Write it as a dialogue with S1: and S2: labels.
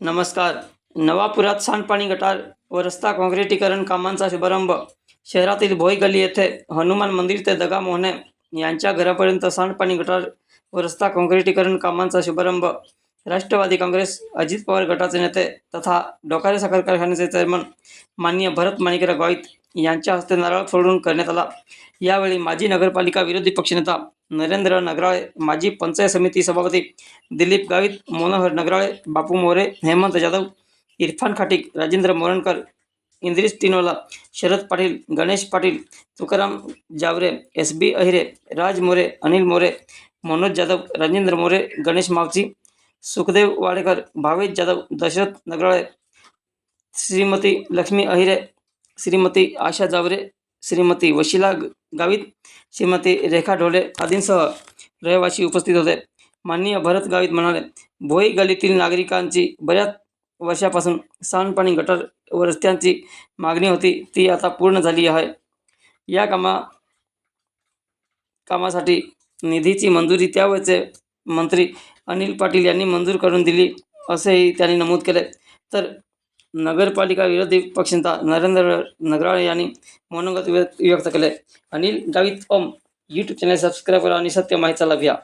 S1: नमस्कार. नवापुरात सांडपाणी गटार व रस्ता काँक्रिटीकरण कामांचा शुभारंभ. शहरातील भोई गली येथे हनुमान मंदिर ते दगा मोहने यांच्या घरापर्यंत सांडपाणी गटार व रस्ता काँक्रिटीकरण कामांचा शुभारंभ. राष्ट्रवादी काँग्रेस अजित पवार गटाचे नेते तथा डोकारे साखर कारखान्याचे चेअरमन माननीय भरत माणिकराव गॉईत यांच्या हस्ते नारळ फोडून करण्यात आला. यावेळी माजी नगरपालिका विरोधी पक्षनेता नरेंद्र नगराळे माजी पंचायत समिती सभापती दिलीप गावित मनोहर नगराळे बापू मोरे हेमंत जाधव इरफान खाटीक राजेंद्र मोरणकर इंद्रिस टिनोला शरद पाटील गणेश पाटील तुकाराम जावरे एस बी अहिरे राज मोरे अनिल मोरे मनोज जाधव राजेंद्र मोरे गणेश मावची सुखदेव वाडेकर भावेश जाधव दशरथ नगराळे श्रीमती लक्ष्मी अहिरे श्रीमती आशा जावरे श्रीमती वशिला गावित श्रीमती रेखा ढोले आदींसह रहिवासी उपस्थित होते. माननीय भरत गावित म्हणाले भोई गलीतील नागरिकांची बऱ्याच वर्षापासून सांडपाणी गटर व रस्त्यांची मागणी होती ती आता पूर्ण झाली आहे. या कामा कामासाठी निधीची मंजुरी त्यावेळचे मंत्री अनिल पाटील यांनी मंजूर करून दिली असेही त्यांनी नमूद केले. तर नगरपालिका विरोधी पक्षनेता नरेंद्र नगराळे यांनी मनोगत व्यक्त व्यक्त केले Anil Gavit Om YouTube channel subscribe करा आणि सत्य माहितीचा लाभ घ्या.